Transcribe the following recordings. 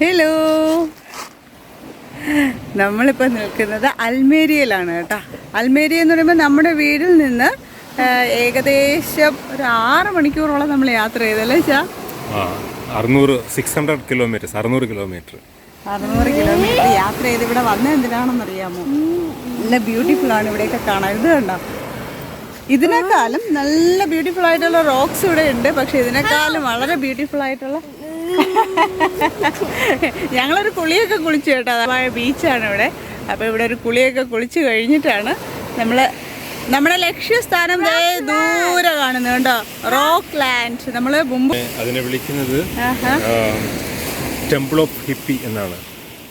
Hello നമ്മളിപ്പോൾ നിൽക്കുന്നത് അൽമേരിയയിലാണ് കേട്ടോ. അൽമേരിയ എന്ന് പറയുമ്പോൾ നമ്മുടെ വീടിൽ നിന്ന് ഏകദേശം ഒരു ആറ് മണിക്കൂറോളം നമ്മൾ യാത്ര ചെയ്തല്ലേ ചാ അറുന്നൂറ് സിക്സ് ഹൺഡ്രഡ് കിലോമീറ്റേഴ്സ് അറുന്നൂറ് കിലോമീറ്റർ അറുന്നൂറ് കിലോമീറ്റർ യാത്ര ചെയ്ത് ഇവിടെ വന്നത് എന്തിനാണെന്ന് അറിയാമോ നല്ല ബ്യൂട്ടിഫുൾ ആണ് ഇവിടെയൊക്കെ കാണാൻ. ഇത് കണ്ടോ? ഇതിനേക്കാളും നല്ല ബ്യൂട്ടിഫുൾ ആയിട്ടുള്ള റോക്സ് ഇവിടെ ഉണ്ട്. പക്ഷെ ഇതിനേക്കാളും വളരെ ബ്യൂട്ടിഫുൾ ആയിട്ടുള്ള ഞങ്ങളൊരു കുളിയൊക്കെ കുളിച്ചു കേട്ടോ. അതായ ബീച്ചാണ് ഇവിടെ. അപ്പോൾ ഇവിടെ ഒരു കുളിയൊക്കെ കുളിച്ചു കഴിഞ്ഞിട്ടാണ് നമ്മൾ നമ്മുടെ ലക്ഷ്യസ്ഥാനം ദൂരെ കാണുന്നത് കേട്ടോ. റോക്ക് ലാൻഡ് നമ്മൾ മുമ്പ് അതിനെ വിളിക്കുന്നത് ആഹാ. ടെമ്പിൾ ഓഫ് ഹിപ്പി എന്നാണ്.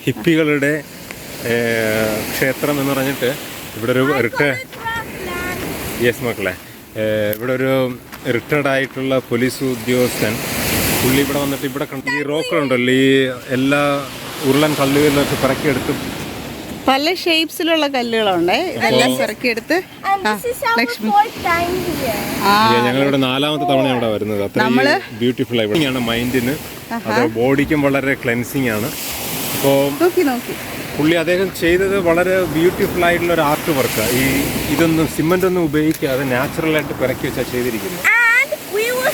ഹിപ്പികളുടെ ക്ഷേത്രം എന്ന് പറഞ്ഞിട്ട് ഇവിടെ ഒരു റിട്ടയർ യെസ് മക്കളെ. ഇവിടെ ഒരു റിട്ടയർഡ് ആയിട്ടുള്ള പോലീസ് ഉദ്യോഗസ്ഥൻ പുള്ളി ഇവിടെ വന്നിട്ട് ഇവിടെ ഈ റോക്കുണ്ടല്ലോ ഈ എല്ലാ ഉരുളൻ കല്ലുകളിലൊക്കെ പിറക്കിയെടുത്ത് പല ഷേപ്സിലുള്ള കല്ലുകളുണ്ട്. ഇതെല്ലാം പെറുക്കിയെടുത്ത്. ലക്ഷ്മി. ആ. ഞങ്ങളിവിടെ നാലാമത്തെ തവണ ഇവിടെ വരുന്നത്. അത്രയും ബ്യൂട്ടിഫുൾ ആണ് മൈൻഡിന്. അത് ബോഡിക്കും വളരെ ക്ലെൻസിങ് ആണ്. അപ്പോൾ നോക്കി നോക്കി. പുള്ളി അദ്ദേഹം ചെയ്തത് വളരെ ബ്യൂട്ടിഫുൾ ആയിട്ടുള്ള ഒരു ആർട്ട് വർക്ക് ഈ ഇതൊന്നും സിമെന്റ് ഒന്നും ഉപയോഗിക്കാതെ നാച്ചുറൽ ആയിട്ട് പിറക്കി വെച്ചാൽ ചെയ്തിരിക്കുന്നത്.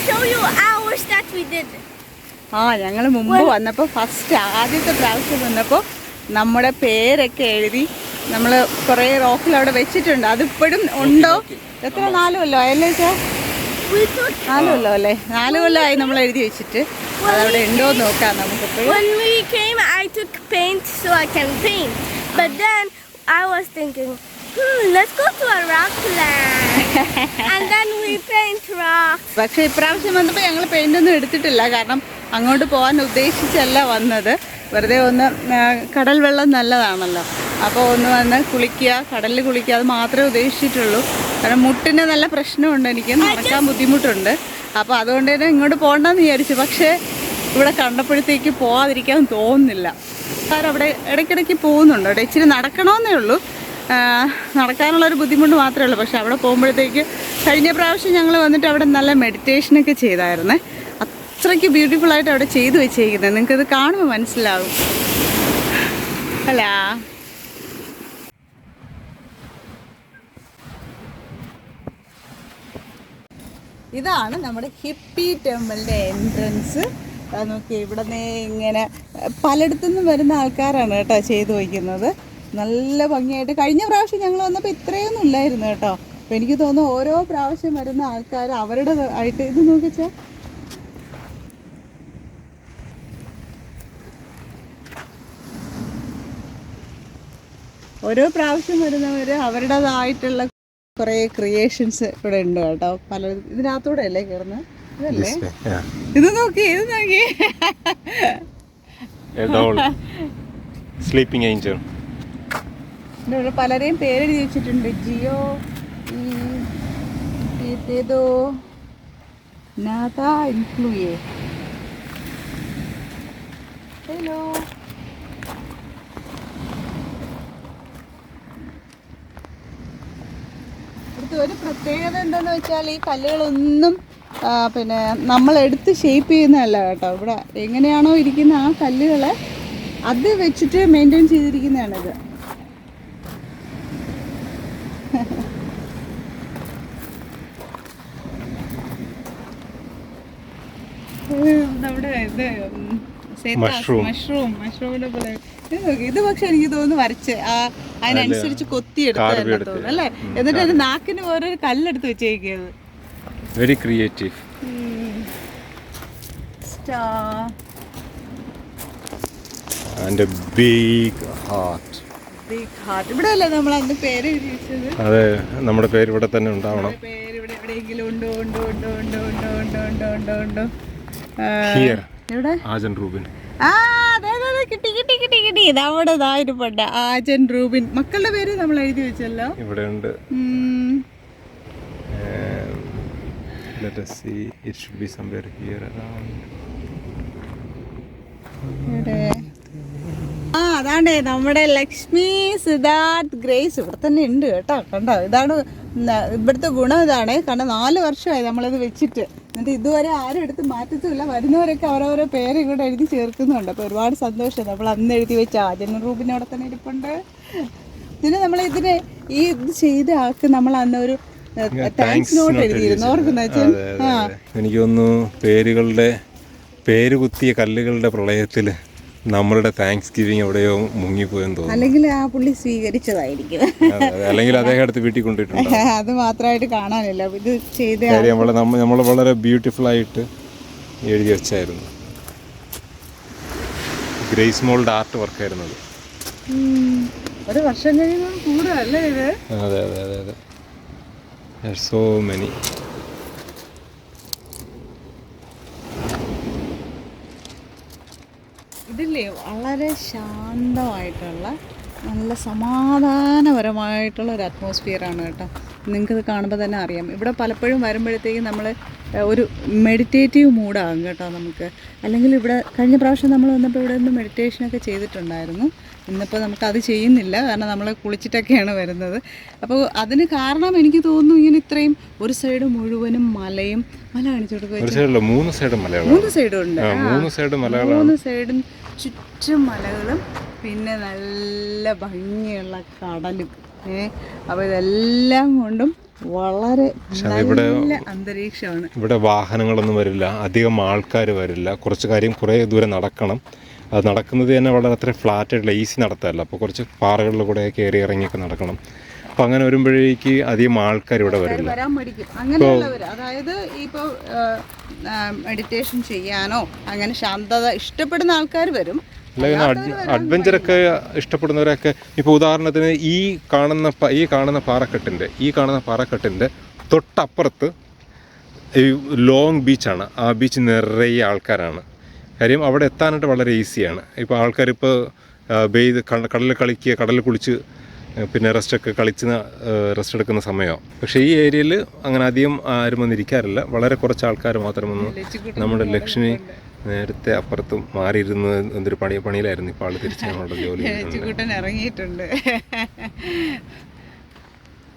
Show you ours that we did. ആ ഞങ്ങൾ മുമ്പ് വന്നപ്പോൾ ഫസ്റ്റ് ആദ്യത്തെ പ്രാവശ്യം വന്നപ്പോൾ നമ്മുടെ പേരൊക്കെ എഴുതി നമ്മൾ കുറേ റോക്കിൽ അവിടെ വെച്ചിട്ടുണ്ട്. അതിപ്പോഴും ഉണ്ടോ? എത്ര നാല് കൊല്ലോ? അല്ലേ സാർ നാല് കൊല്ലോ അല്ലേ? നാല് കൊല്ലമായി നമ്മൾ എഴുതി വെച്ചിട്ട്. അതവിടെ ഉണ്ടോ എന്ന് നോക്കാം നമുക്കിപ്പോഴും. When we came I took paint so I can paint. But then I was thinking, hmm, let's go to a rock land. and then we paint rocks. പക്ഷേ ഇപ്രാവശ്യം വന്നപ്പോൾ ഞങ്ങൾ പെയിന്റ് ഒന്നും എടുത്തിട്ടില്ല. കാരണം അങ്ങോട്ട് പോകാൻ ഉദ്ദേശിച്ചല്ല വന്നത്. വെറുതെ ഒന്ന് കടൽ വെള്ളം നല്ലതാണല്ലോ. അപ്പോൾ ഒന്ന് വന്ന് കുളിക്കുക കടലിൽ കുളിക്കുക അത് മാത്രമേ ഉദ്ദേശിച്ചിട്ടുള്ളൂ. കാരണം മുട്ടിന് നല്ല പ്രശ്നമുണ്ട് എനിക്ക് നടക്കാൻ ബുദ്ധിമുട്ടുണ്ട്. അപ്പോൾ അതുകൊണ്ട് തന്നെ ഇങ്ങോട്ട് പോകണ്ടെന്ന് വിചാരിച്ചു. പക്ഷേ ഇവിടെ കണ്ടപ്പോഴത്തേക്ക് പോകാതിരിക്കാൻ തോന്നുന്നില്ല. സാർ അവിടെ ഇടയ്ക്കിടയ്ക്ക് പോകുന്നുണ്ട്. അവിടെ ഇച്ചിരി നടക്കണമെന്നേ ഉള്ളൂ. നടക്കാനുള്ള നടക്കാനുള്ളൊരു ബുദ്ധിമുട്ട് മാത്രമേ ഉള്ളൂ. പക്ഷേ അവിടെ പോകുമ്പോഴത്തേക്ക് കഴിഞ്ഞ പ്രാവശ്യം ഞങ്ങൾ വന്നിട്ട് അവിടെ നല്ല മെഡിറ്റേഷനൊക്കെ ചെയ്തായിരുന്നേ. അത്രയ്ക്ക് ബ്യൂട്ടിഫുൾ ആയിട്ട് അവിടെ ചെയ്തു വെച്ചേക്കുന്നത് ഇത് കാണുമ്പോൾ മനസ്സിലാവും. അല്ല? ഇതാണ് നമ്മുടെ ഹിപ്പി ടെമ്പിളിന്റെ എൻട്രൻസ് നോക്കി ഇവിടെ നിന്ന് ഇങ്ങനെ പലയിടത്തു നിന്നും വരുന്ന ആൾക്കാരാണ് കേട്ടോ ചെയ്തു വയ്ക്കുന്നത് നല്ല ഭംഗിയായിട്ട് കഴിഞ്ഞ പ്രാവശ്യം ഞങ്ങൾ വന്നപ്പോൾ ഇത്രയൊന്നും ഇല്ലായിരുന്നു കേട്ടോ. അപ്പോൾ എനിക്ക് തോന്നുന്നു ഓരോ പ്രാവശ്യം വരുന്ന ആൾക്കാർ അവരുടെ ആയിട്ട് ഇത് നോക്കിച്ചാ ഓരോ പ്രാവശ്യം വരുന്നവർ അവരുടേതായിട്ടുള്ള കുറേ ക്രിയേഷൻസ് ഇവിടെ ഉണ്ട് കേട്ടോ. പല ഇതിനകത്തൂടെ അല്ലേ കയറുന്നത് ഇതല്ലേ? ഇത് നോക്കി ഇത് നോക്കി. സ്ലീപ്പിംഗ് ഏഞ്ചൽ ഇവിടെ പലരെയും പേരെഴുതി വെച്ചിട്ടുണ്ട്. ജിയോ ഏതോ നാദ ഇൻക്ലൂയേ ഹലോ ഇവിടുത്തെ ഒരു പ്രത്യേകത എന്താണെന്ന് വെച്ചാൽ ഈ കല്ലുകളൊന്നും പിന്നെ നമ്മൾ എടുത്ത് ഷേപ്പ് ചെയ്യുന്നതല്ല കേട്ടോ. ഇവിടെ എങ്ങനെയാണോ ഇരിക്കുന്ന ആ കല്ലുകളെ അത് വെച്ചിട്ട് മെയിന്റെയിൻ ചെയ്തിരിക്കുന്നതാണിത് നമ്മുടെ ഇത് Mushroom. മഷ്റൂം മഷ്റൂമിന്റെ പോലെ. ഇത് പക്ഷെ എനിക്ക് തോന്നുന്നു വരച്ച് ആ അതിനനുസരിച്ച് കൊത്തി carve എടുത്ത് എടുത്ത്. തോന്നുന്നു അല്ലേ? എന്നിട്ട് അത് നാക്കിന് ഓരോ കല്ലെടുത്ത് വെച്ചേക്കുന്നത് very creative and big heart big heart ഇവിടെ അല്ലേ നമ്മൾ അന്ന് പേര് അതെ നമ്മുടെ പേര് ഇവിടെ തന്നെ ഉണ്ടാവണം. പേര് ഇവിടെ എവിടെയെങ്കിലും ഉണ്ടോ ഉണ്ടോ ഉണ്ടോ ഉണ്ടോ ഉണ്ടോ ഉണ്ടോ ഉണ്ടോ ഉണ്ടോ ഉണ്ടോ? ഹിയർ എവിടെ? ആജൻ റൂബിൻ. ആ അതെ അതെ അതെ. കിട്ടി കിട്ടി കിട്ടി ആജൻ റൂബിൻ. മക്കളുടെ പേര് നമ്മൾ എഴുതി വെച്ചല്ലോ. ഇവിടെ ഉണ്ട്. ഉം. Let us see. It should be somewhere here around. എവിടെ? ആ അതാണ്ടേ നമ്മുടെ ലക്ഷ്മി സിദ്ധാർത്ഥ് ഗ്രേസ് ഇവിടെ തന്നെ ഉണ്ട് കേട്ടോ. കണ്ടോ? ഇതാണ് ഇവിടുത്തെ ഗുണം ഇതാണ്. കാരണം നാല് വർഷമായി നമ്മളത് വെച്ചിട്ട്. എന്നിട്ട് ഇതുവരെ ആരും എടുത്ത് മാറ്റത്തുമില്ല. വരുന്നവരൊക്കെ അവരവരെ പേര് ഇവിടെ എഴുതി ചേർക്കുന്നുണ്ട്. അപ്പോൾ ഒരുപാട് സന്തോഷം. നമ്മൾ അന്ന് എഴുതി വെച്ച ആചരണ റൂപിനോടെ തന്നെ ഇരിപ്പുണ്ട്. ഇതിന് നമ്മൾ ഇതിന് ഈ ഇത് ചെയ്ത ആൾക്ക് നമ്മൾ അന്ന് ഒരു താങ്ക്സ് നോട്ട് എഴുതിയിരുന്നു. ഓർക്കുന്ന എനിക്ക് തോന്നുന്നു പേരുകളുടെ പേര് കുത്തിയ കല്ലുകളുടെ പ്രളയത്തിൽ നമ്മളുടെ താങ്ക്സ് ഗിവിങ് എവിടെയോ മുങ്ങിപ്പോയെന്ന് തോന്നുന്നു. അല്ലെങ്കിൽ ആ പുള്ളി സ്വീകരിച്ചതായിരിക്കും. അല്ലെങ്കിൽ അദ്ദേഹം അടുത്ത് വീട്ടിൽ കൊണ്ടിട്ടുണ്ട് അത് മാത്രമായിട്ട് കാണാനില്ല. ഇത് ചെയ്ത കാര്യം നമ്മൾ വളരെ ബ്യൂട്ടിഫുൾ ആയിട്ട് എഴുതി വെച്ചായിരുന്നു. ഗ്രേസ് മോളുടെ ആർട്ട് വർക്കായിരുന്നു അത്. ഒരു വർഷം കഴിയുമ്പോൾ കൂടുതലല്ലേ ഇത്? അതെ അതെ അതെ അതെ. സോ മെനി ഇതില്ലേ വളരെ ശാന്തമായിട്ടുള്ള നല്ല സമാധാനപരമായിട്ടുള്ള ഒരു അറ്റ്മോസ്ഫിയറാണ് കേട്ടോ. നിങ്ങൾക്കത് കാണുമ്പോൾ തന്നെ അറിയാം. ഇവിടെ പലപ്പോഴും വരുമ്പോഴത്തേക്കും നമ്മൾ ഒരു മെഡിറ്റേറ്റീവ് മൂഡാകും കേട്ടോ നമുക്ക്. അല്ലെങ്കിൽ ഇവിടെ കഴിഞ്ഞ പ്രാവശ്യം നമ്മൾ വന്നപ്പോൾ ഇവിടെ നിന്ന് മെഡിറ്റേഷനൊക്കെ ചെയ്തിട്ടുണ്ടായിരുന്നു. ഇന്നിപ്പോൾ നമുക്ക് അത് ചെയ്യുന്നില്ല. കാരണം നമ്മൾ കുളിച്ചിട്ടൊക്കെയാണ് വരുന്നത്. അപ്പോൾ അതിന് കാരണം എനിക്ക് തോന്നുന്നു ഇങ്ങനെ ഇത്രയും ഒരു സൈഡ് മുഴുവനും മലയും മല കാണിച്ചു കൊടുക്കുക മൂന്ന് സൈഡ് ഉണ്ട്. മൂന്ന് സൈഡ് മൂന്ന് സൈഡും ചുറ്റും മലകളും പിന്നെ നല്ല ഭംഗിയുള്ള കടലും. ഏ അപ്പോൾ ഇതെല്ലാം കൊണ്ടും വളരെ നല്ല അന്തരീക്ഷമാണ്. ഇവിടെ വാഹനങ്ങളൊന്നും വരില്ല. അധികം ആൾക്കാർ വരില്ല. കുറച്ച് കാര്യം കുറേ ദൂരം നടക്കണം. അത് നടക്കുന്നത് തന്നെ വളരെ അത്ര ഫ്ലാറ്റ് ആയിട്ടുള്ള ഈസി നടത്തല്ല അപ്പോൾ കുറച്ച് പാറകളിൽ കൂടെ കയറി ഇറങ്ങിയൊക്കെ നടക്കണം. അപ്പോൾ അങ്ങനെ വരുമ്പോഴേക്ക് അധികം ആൾക്കാർ ഇവിടെ വരില്ല. വരാൻ അങ്ങനെയുള്ളവർ അതായത് ഇപ്പോൾ മെഡിറ്റേഷൻ ചെയ്യാനോ അങ്ങനെ ശാന്തത ഇഷ്ടപ്പെടുന്ന ആൾക്കാർ വരും. അല്ലെങ്കിൽ അഡ്വഞ്ചറൊക്കെ ഇഷ്ടപ്പെടുന്നവരൊക്കെ ഇപ്പോൾ ഉദാഹരണത്തിന് ഈ കാണുന്ന ഈ കാണുന്ന പാറക്കെട്ടിന്റെ ഈ കാണുന്ന പാറക്കെട്ടിന്റെ തൊട്ടപ്പുറത്ത് ഈ ലോങ് ബീച്ചാണ് ആ ബീച്ച് നിറയെ ആൾക്കാരാണ്. കാര്യം അവിടെ എത്താനായിട്ട് വളരെ ഈസിയാണ് ഇപ്പോൾ ആൾക്കാരിപ്പോൾ ബെയ്ത് കടലിൽ കളിക്കുക കടലിൽ കുളിച്ച് പിന്നെ റെസ്റ്റൊക്കെ കളിച്ച് റെസ്റ്റ് എടുക്കുന്ന സമയമാണ് പക്ഷേ ഈ ഏരിയയിൽ അങ്ങനെ അധികം ആരും വന്നിരിക്കാറില്ല വളരെ കുറച്ച് ആൾക്കാർ മാത്രം വന്ന് നമ്മുടെ ലക്ഷ്മി നേരത്തെ അപ്പുറത്തും മാറിയിരുന്നു എന്തൊരു പണി പണിയിലായിരുന്നു. ഇപ്പോൾ ആൾ തിരിച്ച് ഞങ്ങളുടെ ജോലി ഇറങ്ങിയിട്ടുണ്ട്.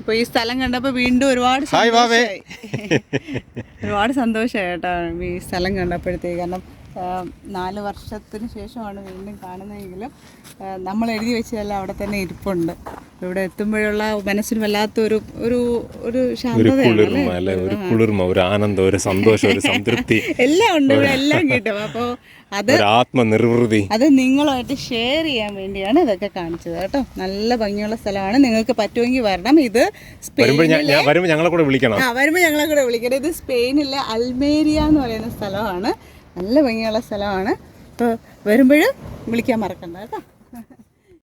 ഇപ്പൊ ഈ സ്ഥലം കണ്ടപ്പോ വീണ്ടും ഒരുപാട്. ഒരുപാട് സന്തോഷമായി കേട്ടോ ഈ സ്ഥലം കണ്ടപ്പോഴത്തേക്ക്. കാരണം നാല് വർഷത്തിന് ശേഷമാണ് വീണ്ടും കാണുന്നതെങ്കിലും നമ്മൾ എഴുതി വെച്ചതെല്ലാം അവിടെ തന്നെ ഇരിപ്പുണ്ട്. ഇവിടെ എത്തുമ്പോഴുള്ള മനസ്സിന് വല്ലാത്തൊരു ഒരു ഒരു ഒരു കുളിർമ അല്ലെ? ഒരു കുളിർമ ഒരു ആനന്ദം ഒരു സന്തോഷം ഒരു സംതൃപ്തി. എല്ലാം ഉണ്ട് ഇവിടെ എല്ലാം കിട്ടും. അപ്പോൾ അത് ആത്മനിർവൃതി. അത് നിങ്ങളുമായിട്ട് ഷെയർ ചെയ്യാൻ വേണ്ടിയാണ് ഇതൊക്കെ കാണിച്ചത് കേട്ടോ. നല്ല ഭംഗിയുള്ള സ്ഥലമാണ്. നിങ്ങൾക്ക് പറ്റുമെങ്കിൽ വരണം. ഇത് വരുമ്പോൾ ഞങ്ങളെ കൂടെ വിളിക്കണം. ആ വരുമ്പോൾ ഞങ്ങളെ കൂടെ വിളിക്കണം. ഇത് സ്പെയിനിലെ അൽമേരിയ എന്ന് പറയുന്ന സ്ഥലമാണ്. നല്ല ഭംഗിയുള്ള സ്ഥലമാണ്. അപ്പോൾ വരുമ്പോൾ വിളിക്കാൻ മറക്കണ്ട കേട്ടോ.